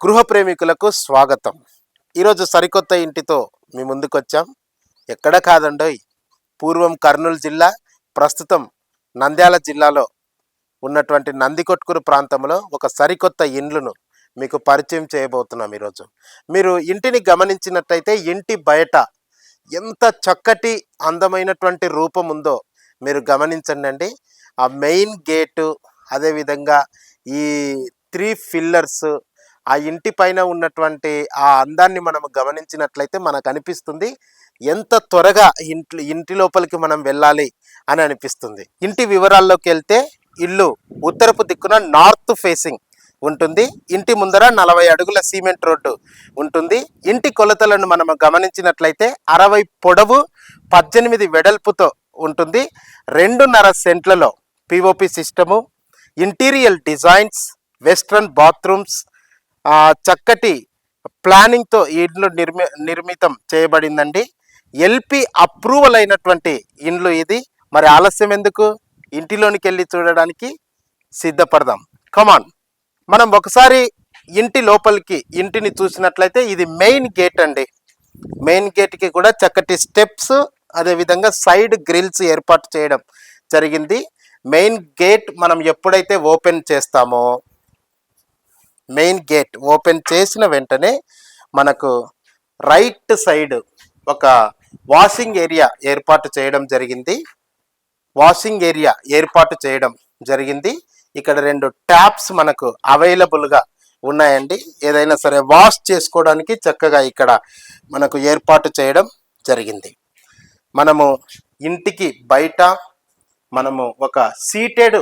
గృహ ప్రేమికులకు స్వాగతం. ఈరోజు సరికొత్త ఇంటితో మీ ముందుకొచ్చాం. ఎక్కడ కాదండోయ్ పూర్వం కర్నూలు జిల్లా ప్రస్తుతం నంద్యాల జిల్లాలో ఉన్నటువంటి నందికొట్కూరు ప్రాంతంలో ఒక సరికొత్త ఇండ్లును మీకు పరిచయం చేయబోతున్నాం ఈరోజు. మీరు ఇంటిని గమనించినట్టయితే ఇంటి బయట ఎంత చక్కటి అందమైనటువంటి రూపం ఉందో మీరు గమనించండి ఆ మెయిన్ గేటు అదేవిధంగా ఈ త్రీ ఫిల్లర్స్ ఆ ఇంటి పైన ఉన్నటువంటి ఆ అందాన్ని మనం గమనించినట్లయితే మనకు అనిపిస్తుంది ఎంత త్వరగా ఇంటి ఇంటి లోపలికి మనం వెళ్ళాలి అని అనిపిస్తుంది. ఇంటి వివరాల్లోకి వెళ్తే ఇల్లు ఉత్తరపు దిక్కున నార్త్ ఫేసింగ్ ఉంటుంది. ఇంటి ముందర నలభై అడుగుల సిమెంట్ రోడ్డు ఉంటుంది. ఇంటి కొలతలను మనం గమనించినట్లయితే అరవై పొడవు పద్దెనిమిది వెడల్పుతో ఉంటుంది. రెండున్నర సెంట్లలో POP system interior designs western bathrooms చక్కటి ప్లానింగ్తో ఈ ఇండ్లు నిర్మి నిర్మితం చేయబడిందండి. ఎల్పి అప్రూవల్ అయినటువంటి ఇండ్లు ఇది. మరి ఆలస్యం ఎందుకు? ఇంటిలోనికి వెళ్ళి చూడడానికి సిద్ధపడదాం. కమాన్ మనం ఒకసారి ఇంటి లోపలికి ఇంటిని చూసినట్లయితే ఇది మెయిన్ గేట్ అండి. మెయిన్ గేట్కి కూడా చక్కటి స్టెప్స్ అదేవిధంగా సైడ్ గ్రిల్స్ ఏర్పాటు చేయడం జరిగింది. మెయిన్ గేట్ మనం ఎప్పుడైతే ఓపెన్ చేస్తామో మెయిన్ గేట్ ఓపెన్ చేసిన వెంటనే మనకు రైట్ సైడ్ ఒక వాషింగ్ ఏరియా ఏర్పాటు చేయడం జరిగింది. వాషింగ్ ఏరియా ఏర్పాటు చేయడం జరిగింది. ఇక్కడ రెండు ట్యాప్స్ మనకు అవైలబుల్గా ఉన్నాయండి. ఏదైనా సరే వాష్ చేసుకోవడానికి చక్కగా ఇక్కడ మనకు ఏర్పాటు చేయడం జరిగింది. మనము ఇంటికి బయట మనము ఒక సీటెడ్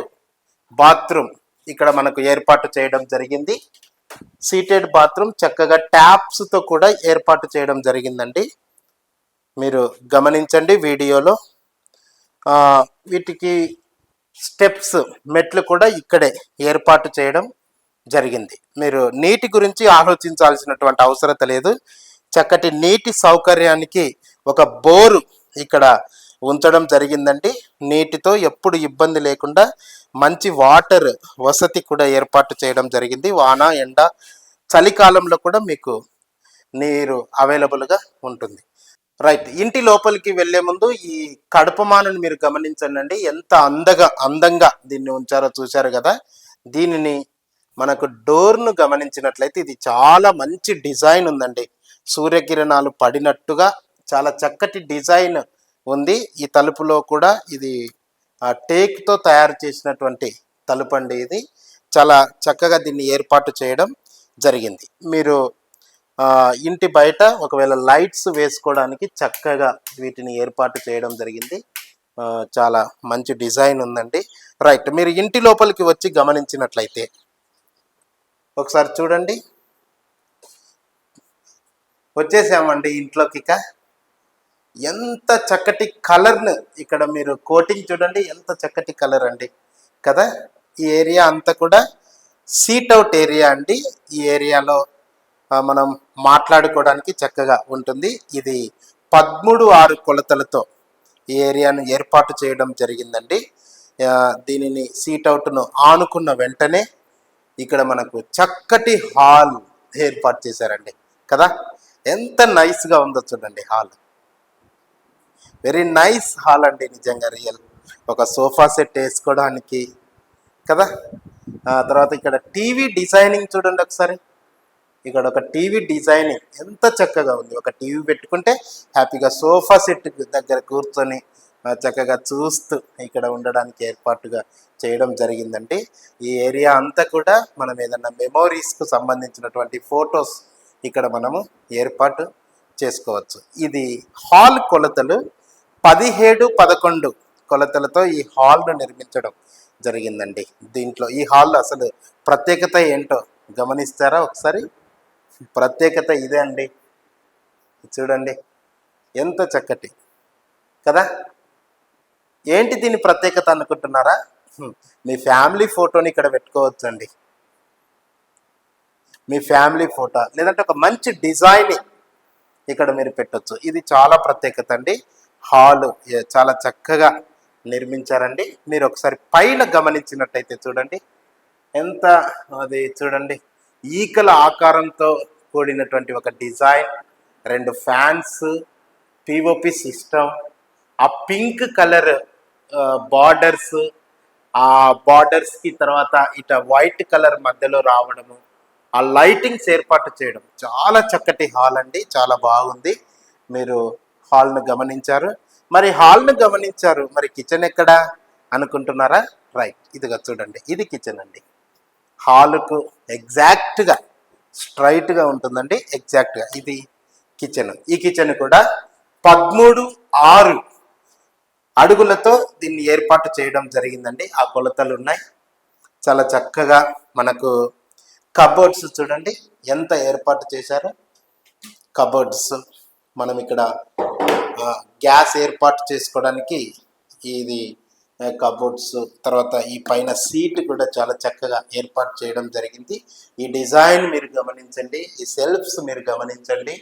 బాత్రూమ్ ఇక్కడ మనకు ఏర్పాటు చేయడం జరిగింది. సీటెడ్ బాత్రూమ్ చక్కగా ట్యాప్స్తో కూడా ఏర్పాటు చేయడం జరిగిందండి. మీరు గమనించండి వీడియోలో. వీటికి స్టెప్స్ మెట్లు కూడా ఇక్కడే ఏర్పాటు చేయడం జరిగింది. మీరు నీటి గురించి ఆలోచించాల్సినటువంటి అవసరత లేదు. చక్కటి నీటి సౌకర్యానికి ఒక బోరు ఇక్కడ ఉంచడం జరిగిందండి. నీటితో ఎప్పుడు ఇబ్బంది లేకుండా మంచి వాటర్ వసతి కూడా ఏర్పాటు చేయడం జరిగింది. వాన ఎండ చలికాలంలో కూడా మీకు నీరు అవైలబుల్గా ఉంటుంది. రైట్. ఇంటి లోపలికి వెళ్ళే ముందు ఈ కడుపమానని మీరు గమనించండి ఎంత అందగా అందంగా దీన్ని ఉంచారో చూశారు కదా. దీనిని మనకు డోర్ను గమనించినట్లయితే ఇది చాలా మంచి డిజైన్ ఉందండి. సూర్యకిరణాలు పడినట్టుగా చాలా చక్కటి డిజైన్ ఉంది. ఈ తలుపులో కూడా ఇది టేక్తో తయారు చేసినటువంటి తలుపు అండి ఇది. చాలా చక్కగా దీన్ని ఏర్పాటు చేయడం జరిగింది. మీరు ఇంటి బయట ఒకవేళ లైట్స్ వేసుకోవడానికి చక్కగా వీటిని ఏర్పాటు చేయడం జరిగింది. చాలా మంచి డిజైన్ ఉందండి. రైట్ మీరు ఇంటి లోపలికి వచ్చి గమనించినట్లయితే ఒకసారి చూడండి. వచ్చేసామండి ఇంట్లోకి ఇక ఎంత చక్కటి కలర్ను ఇక్కడ మీరు కోటింగ్ చూడండి ఎంత చక్కటి కలర్ అండి. కదా? ఈ ఏరియా అంతా కూడా సీట్ అవుట్ ఏరియా అండి. ఈ ఏరియాలో మనం మాట్లాడుకోవడానికి చక్కగా ఉంటుంది. ఇది పదమూడు ఆరు కొలతలతో ఈ ఏరియాను ఏర్పాటు చేయడం జరిగిందండి. దీనిని సీట్ అవుట్ను ఆనుకున్న వెంటనే ఇక్కడ మనకు చక్కటి హాల్ ఏర్పాటు చేశారండి. కదా? ఎంత నైస్గా ఉందో చూడండి హాల్. వెరీ నైస్ హాల్ అండి నిజంగా రియల్ ఒక సోఫా సెట్ వేసుకోవడానికి కదా? ఆ తర్వాత ఇక్కడ టీవీ డిజైనింగ్ చూడండి ఒకసారి. ఇక్కడ ఒక టీవీ డిజైనింగ్ ఎంత చక్కగా ఉంది. ఒక టీవీ పెట్టుకుంటే హ్యాపీగా సోఫా సెట్ దగ్గర కూర్చొని చక్కగా చూస్తూ ఇక్కడ ఉండడానికి ఏర్పాటుగా చేయడం జరిగిందండి. ఈ ఏరియా అంతా కూడా మనం ఏదన్నా మెమోరీస్కు సంబంధించినటువంటి ఫొటోస్ ఇక్కడ మనము ఏర్పాటు చేసుకోవచ్చు. ఇది హాల్ కొలతలు పదిహేడు పదకొండు కొలతలతో ఈ హాల్ను నిర్మించడం జరిగిందండి. దీంట్లో ఈ హాల్ అసలు ప్రత్యేకత ఏంటో గమనిస్తారా ఒకసారి? ప్రత్యేకత ఇదే అండి. చూడండి ఎంత చక్కటి. కదా? ఏంటి దీని ప్రత్యేకత అనుకుంటున్నారా? మీ ఫ్యామిలీ ఫోటోని ఇక్కడ పెట్టుకోవచ్చండి. మీ ఫ్యామిలీ ఫోటో లేదంటే ఒక మంచి డిజైన్ ఇక్కడ మీరు పెట్టొచ్చు. ఇది చాలా ప్రత్యేకత అండి. హాలు చాలా చక్కగా నిర్మించారండి. మీరు ఒకసారి పైన గమనించినట్టయితే చూడండి. ఎంత అది చూడండి. ఈకల ఆకారంతో కూడినటువంటి ఒక డిజైన్ రెండు ఫ్యాన్స్ పిఓపి సిస్టమ్ ఆ పింక్ కలర్ బార్డర్స్ ఆ బార్డర్స్కి తర్వాత ఇట వైట్ కలర్ మధ్యలో రావడము ఆ లైటింగ్స్ ఏర్పాటు చేయడం చాలా చక్కటి హాల్ అండి చాలా బాగుంది. మీరు హాల్ను గమనించారు. మరి హాల్ను గమనించారు. మరి కిచెన్ ఎక్కడ అనుకుంటున్నారా? రైట్ ఇదిగా చూడండి. ఇది కిచెన్ అండి. హాలుకు ఎగ్జాక్ట్గా స్ట్రైట్గా ఉంటుందండి. ఎగ్జాక్ట్గా ఇది కిచెన్. ఈ కిచెన్ కూడా పదమూడు ఆరు అడుగులతో దీన్ని ఏర్పాటు చేయడం జరిగిందండి. ఆ కొలతలు ఉన్నాయి చాలా చక్కగా మనకు కబోర్డ్స్ చూడండి ఎంత ఏర్పాటు చేశారో. కబోర్డ్స్ మనం ఇక్కడ గ్యాస్ ఏర్పాటు చేసుకోవడానికి ఇది కబోర్డ్స్ తర్వాత ఈ పైన సీట్ కూడా చాలా చక్కగా ఏర్పాటు చేయడం జరిగింది. ఈ డిజైన్ మీరు గమనించండి ఈ సెల్ఫ్స్ మీరు గమనించండి.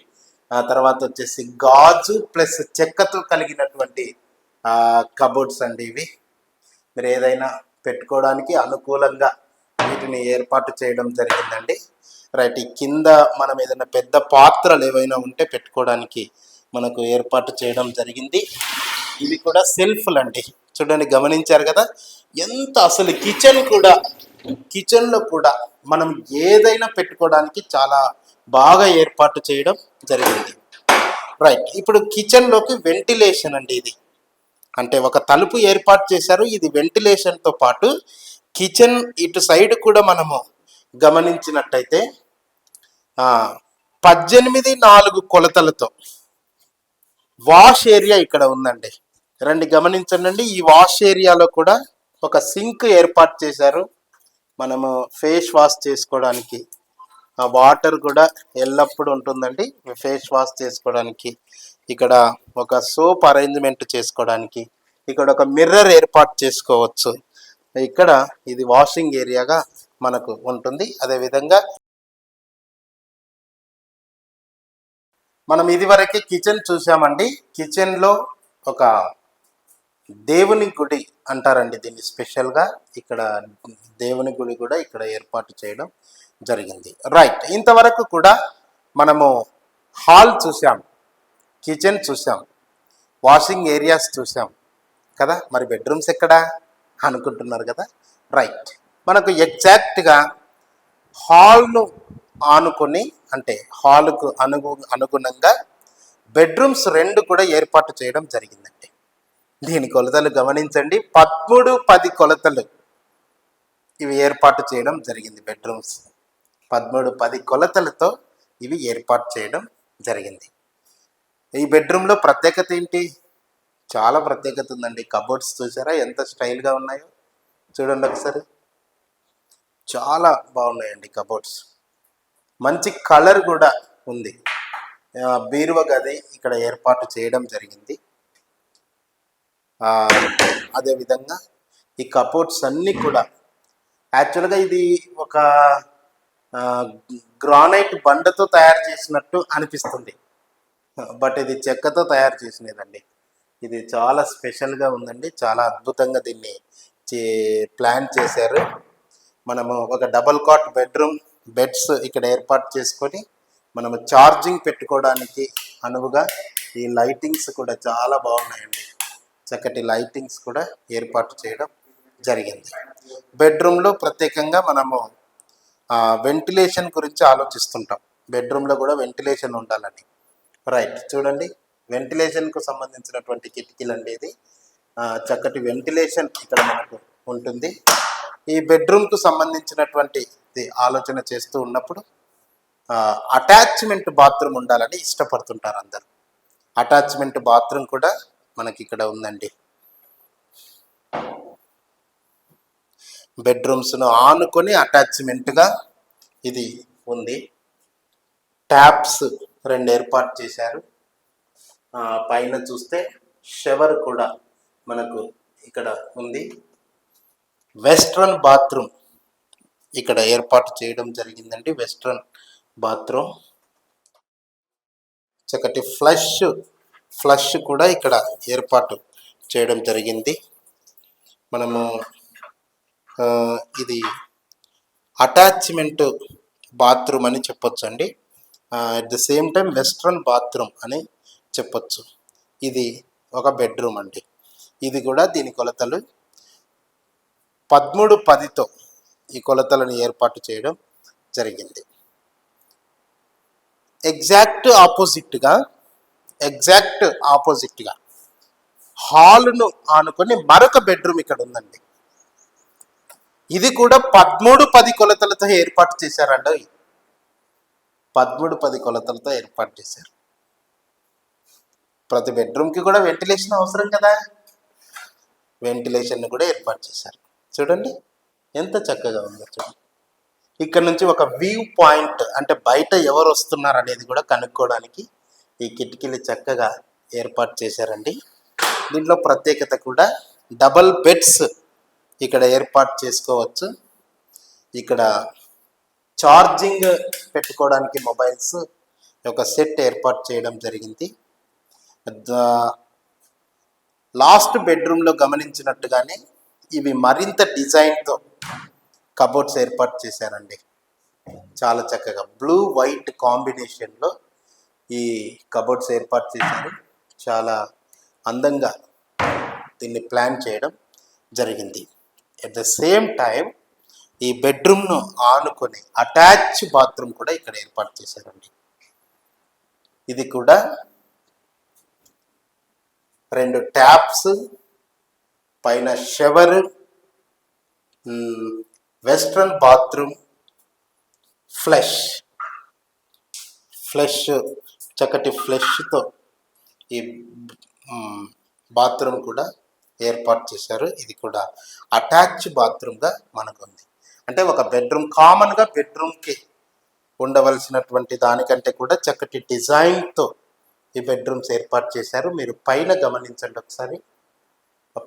ఆ తర్వాత వచ్చేసి గాజు ప్లస్ చెక్కతో కలిగినటువంటి కబోర్డ్స్ అండి ఇవి. మీరు ఏదైనా పెట్టుకోవడానికి అనుకూలంగా వీటిని ఏర్పాటు చేయడం జరిగిందండి. రైట్ ఈ కింద మనం ఏదైనా పెద్ద పాత్రలు ఏవైనా ఉంటే పెట్టుకోవడానికి మనకు ఏర్పాటు చేయడం జరిగింది. ఇవి కూడా సెల్ఫ్లు అండి. చూడండి గమనించారు కదా? ఎంత అసలు కిచెన్ కూడా కిచెన్లో కూడా మనం ఏదైనా పెట్టుకోవడానికి చాలా బాగా ఏర్పాటు చేయడం జరిగింది. రైట్ ఇప్పుడు కిచెన్లోకి వెంటిలేషన్ అండి ఇది. అంటే ఒక తలుపు ఏర్పాటు చేశారు. ఇది వెంటిలేషన్తో పాటు కిచెన్ ఇటు సైడ్ కూడా మనము గమనించినట్టయితే పద్దెనిమిది నాలుగు కొలతలతో వాష్ ఏరియా ఇక్కడ ఉందండి. రండి గమనించండి ఈ వాష్ ఏరియాలో కూడా ఒక సింక్ ఏర్పాటు చేశారు. మనము ఫేస్ వాష్ చేసుకోవడానికి ఆ వాటర్ కూడా ఎల్లప్పుడూ ఉంటుందండి. ఫేస్ వాష్ చేసుకోవడానికి ఇక్కడ ఒక సోప్ అరేంజ్మెంట్ చేసుకోవడానికి ఇక్కడ ఒక మిర్రర్ ఏర్పాటు చేసుకోవచ్చు. ఇక్కడ ఇది వాషింగ్ ఏరియాగా మనకు ఉంటుంది. అదేవిధంగా మనం ఇదివరకే కిచెన్ చూసామండి కిచెన్లో ఒక దేవుని గుడి అంటారండి దీన్ని స్పెషల్గా ఇక్కడ దేవుని గుడి కూడా ఇక్కడ ఏర్పాటు చేయడం జరిగింది. రైట్ ఇంతవరకు కూడా మనము హాల్ చూసాం కిచెన్ చూసాం వాషింగ్ ఏరియాస్ చూసాం కదా? మరి బెడ్రూమ్స్ ఎక్కడా? అనుకుంటున్నారు కదా? రైట్ మనకు ఎగ్జాక్ట్గా హాల్ను ఆనుకొని అంటే హాల్కు అనుగు అనుగుణంగా బెడ్రూమ్స్ రెండు కూడా ఏర్పాటు చేయడం జరిగిందండి. దీని కొలతలు గమనించండి. పదమూడు పది కొలతలు ఇవి ఏర్పాటు చేయడం జరిగింది బెడ్రూమ్స్. పదమూడు పది కొలతలతో ఇవి ఏర్పాటు చేయడం జరిగింది. ఈ బెడ్రూమ్లో ప్రత్యేకత ఏంటి? చాలా ప్రత్యేకత ఉందండి. కబోర్డ్స్ చూసారా? ఎంత స్టైల్గా ఉన్నాయో? చూడండి ఒకసారి. చాలా బాగున్నాయండి కబోర్డ్స్. మంచి కలర్ కూడా ఉంది. బీరువ బీరువా గది ఇక్కడ ఏర్పాటు చేయడం జరిగింది. అదేవిధంగా ఈ కబోర్డ్స్ అన్నీ కూడా యాక్చువల్గా ఇది ఒక గ్రానైట్ బండతో తయారు చేసినట్టు అనిపిస్తుంది. బట్ ఇది చెక్కతో తయారు చేసినదండి. ఇది చాలా స్పెషల్గా ఉందండి. చాలా అద్భుతంగా దీన్ని చే- ప్లాన్ చేశారు. మనము ఒక డబల్ కాట్ బెడ్రూమ్ బెడ్స్ ఇక్కడ ఏర్పాటు చేసుకొని మనము ఛార్జింగ్ పెట్టుకోవడానికి అనువుగా ఈ లైటింగ్స్ కూడా చాలా బాగున్నాయండి. చక్కటి లైటింగ్స్ కూడా ఏర్పాటు చేయడం జరిగింది. బెడ్రూమ్లో ప్రత్యేకంగా మనము వెంటిలేషన్ గురించి ఆలోచిస్తుంటాం. బెడ్రూమ్లో కూడా వెంటిలేషన్ ఉండాలని. రైట్ చూడండి. వెంటిలేషన్కు సంబంధించినటువంటి కిటికీలు అండి ఇది చక్కటి వెంటిలేషన్ ఇక్కడ మనకు ఉంటుంది. ఈ బెడ్రూమ్కు సంబంధించినటువంటి ఇది ఆలోచన చేస్తూ ఉన్నప్పుడు అటాచ్మెంట్ బాత్రూమ్ ఉండాలని ఇష్టపడుతుంటారు అందరు. అటాచ్మెంట్ బాత్రూమ్ కూడా మనకి ఇక్కడ ఉందండి. బెడ్రూమ్స్ను ఆనుకొని అటాచ్మెంట్గా ఇది ఉంది. ట్యాప్స్ రెండు ఏర్పాటు చేశారు. పైన చూస్తే షవర్ కూడా మనకు ఇక్కడ ఉంది. వెస్ట్రన్ బాత్రూమ్ ఇక్కడ ఏర్పాటు చేయడం జరిగిందండి. Western bathroom. చక్కటి ఫ్లష్ ఫ్లష్ కూడా ఇక్కడ ఏర్పాటు చేయడం జరిగింది. మనము ఇది అటాచ్మెంట్ బాత్రూమ్ అని చెప్పొచ్చు అండి at the same time western bathroom అని చెప్పొచ్చు. ఇది ఒక బెడ్రూమ్ అండి. ఇది కూడా దీని కొలతలు. పదమూడు పదితో ఈ కొలతలను ఏర్పాటు చేయడం జరిగింది. ఎగ్జాక్ట్ ఆపోజిట్గా ఎగ్జాక్ట్ ఆపోజిట్గా హాల్ను ఆనుకొని మరొక బెడ్రూమ్ ఇక్కడ ఉందండి. ఇది కూడా పదమూడు పది కొలతలతో ఏర్పాటు చేశారండి. పదమూడు పది కొలతలతో ఏర్పాటు చేశారు. ప్రతి బెడ్రూమ్కి కూడా వెంటిలేషన్ అవసరం కదా? వెంటిలేషన్ కూడా ఏర్పాటు చేశారు. చూడండి ఎంత చక్కగా ఉందో చూడండి. ఇక్కడ నుంచి ఒక వ్యూ పాయింట్ అంటే బయట ఎవరు వస్తున్నారు అనేది కూడా కనుక్కోవడానికి ఈ కిటికీలు చక్కగా ఏర్పాటు చేశారండి. దీంట్లో ప్రత్యేకత కూడా డబల్ బెడ్స్ ఇక్కడ ఏర్పాటు చేసుకోవచ్చు. ఇక్కడ ఛార్జింగ్ పెట్టుకోవడానికి మొబైల్స్ ఒక సెట్ ఏర్పాటు చేయడం జరిగింది. లాస్ట్ బెడ్రూమ్లో గమనించినట్టుగానే ఇవి మరింత డిజైన్తో కబోర్డ్స్ ఏర్పాటు చేశారండి. చాలా చక్కగా బ్లూ వైట్ కాంబినేషన్లో ఈ కబోర్డ్స్ ఏర్పాటు చేశారు. చాలా అందంగా దీన్ని ప్లాన్ చేయడం జరిగింది. ఎట్ ద సేమ్ టైం ఈ బెడ్రూమ్ను ఆనుకొని అటాచ్ బాత్రూమ్ కూడా ఇక్కడ ఏర్పాటు చేశారండి. ఇది కూడా రెండు ట్యాప్స్ పైన shower western bathroom flush. Flush చక్కటి ఫ్లెష్తో ఈ బాత్రూమ్ కూడా ఏర్పాటు చేశారు. ఇది కూడా అటాచ్ బాత్రూమ్గా మనకు ఉంది అంటే ఒక బెడ్రూమ్ కామన్గా బెడ్రూమ్కి ఉండవలసినటువంటి దానికంటే కూడా చక్కటి డిజైన్తో ఈ బెడ్రూమ్స్ ఏర్పాటు చేశారు. మీరు పైన గమనించండి ఒకసారి.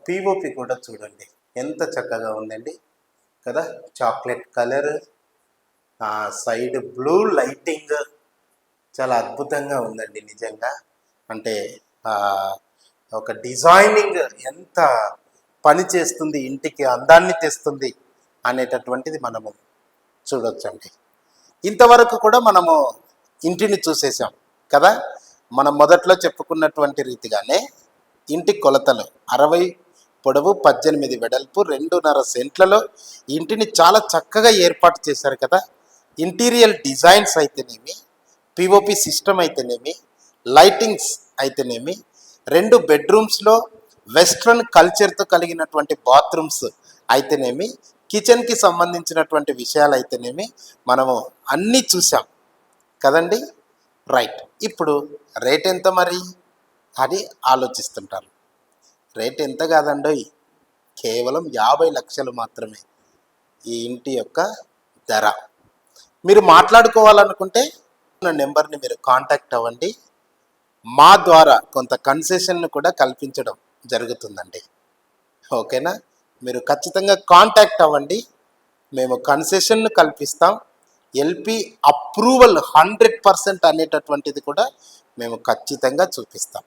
పిఓపి కూడా చూడండి. ఎంత చక్కగా ఉందండి. కదా? Chocolate colour side blue lighting చాలా అద్భుతంగా ఉందండి నిజంగా. అంటే ఒక డిజైనింగ్ ఎంత పని చేస్తుంది ఇంటికి అందాన్ని తెస్తుంది అనేటటువంటిది మనము చూడొచ్చండి. ఇంతవరకు కూడా మనము ఇంటిని చూసేసాం కదా? మనం మొదట్లో చెప్పుకున్నటువంటి రీతిగానే ఇంటి కొలతలు అరవై పొడవు పద్దెనిమిది వెడల్పు రెండున్నర సెంట్లలో ఇంటిని చాలా చక్కగా ఏర్పాటు చేశారు కదా. ఇంటీరియల్ డిజైన్స్ అయితేనేమి పిఓపి సిస్టమ్ అయితేనేమి లైటింగ్స్ అయితేనేమి రెండు బెడ్రూమ్స్లో వెస్ట్రన్ కల్చర్తో కలిగినటువంటి బాత్రూమ్స్ అయితేనేమి కిచెన్కి సంబంధించినటువంటి విషయాలు అయితేనేమి మనము అన్నీ చూసాం కదండి? రైట్. ఇప్పుడు రేట్ ఎంత మరి? అని ఆలోచిస్తుంటారు. రేట్ ఎంత కాదండోయ్? కేవలం యాభై లక్షలు మాత్రమే ఈ ఇంటి యొక్క ధర. మీరు మాట్లాడుకోవాలనుకుంటే నా నెంబర్ని మీరు కాంటాక్ట్ అవ్వండి. మా ద్వారా కొంత కన్సెషన్ను కూడా కల్పించడం జరుగుతుందండి. ఓకేనా? మీరు ఖచ్చితంగా కాంటాక్ట్ అవ్వండి. మేము కన్సెషన్ను కల్పిస్తాం. ఎల్పి అప్రూవల్ హండ్రెడ్ పర్సెంట్ అనేటటువంటిది కూడా మేము ఖచ్చితంగా చూపిస్తాం.